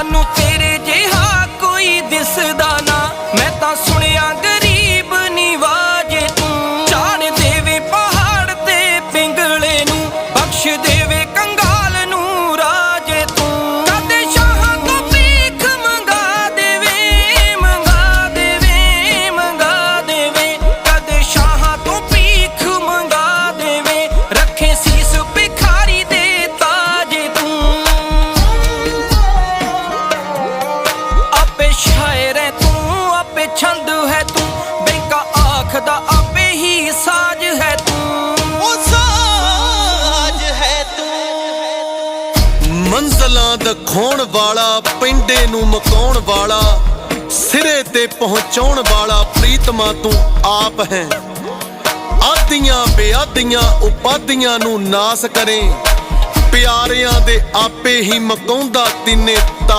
ਸਾਨੂੰ ਤੇਰੇ ਜਿਹਾ ਕੋਈ ਦਿਸਦਾ ਨਾ। ਮੈਂ ਤਾਂ ਸੁਣਿਆ, ਗਰੀਬ ਨਿਵਾਜ ਤੂੰ। ਝਾੜ ਦੇਵੇ ਪਹਾੜ ਤੇ ਪਿੰਗਲੇ ਨੂੰ, ਬਖਸ਼ ਦੇਵੇ ਕੰਗਾਲ। ਆਖਦਾ ਆਪੇ ਹੀ ਸਾਜ ਹੈ ਤੂੰ। ਉਹ ਸਾਜ ਹੈ ਤੂੰ। ਮੰਜ਼ਲਾਂ ਦਿਖਾਉਣ ਵਾਲਾ ਪਿੰਡੇ ਨੂੰ ਮਕਾਉਣ ਵਾਲਾ ਸਿਰੇ ਤੇ ਪਹੁੰਚਾਉਣ ਵਾਲਾ ਪ੍ਰੀਤਮਾ ਤੂੰ ਆਪ ਹੈ। ਆਦੀਆਂ ਬੇਆਦੀਆਂ ਉਪਾਦੀਆਂ ਨੂੰ ਨਾਸ ਕਰੇ ਪਿਆਰਿਆਂ ਦੇ ਆਪੇ ਹੀ ਮਕਾਉਂਦਾ ਤਿੰਨੇ ਤਾ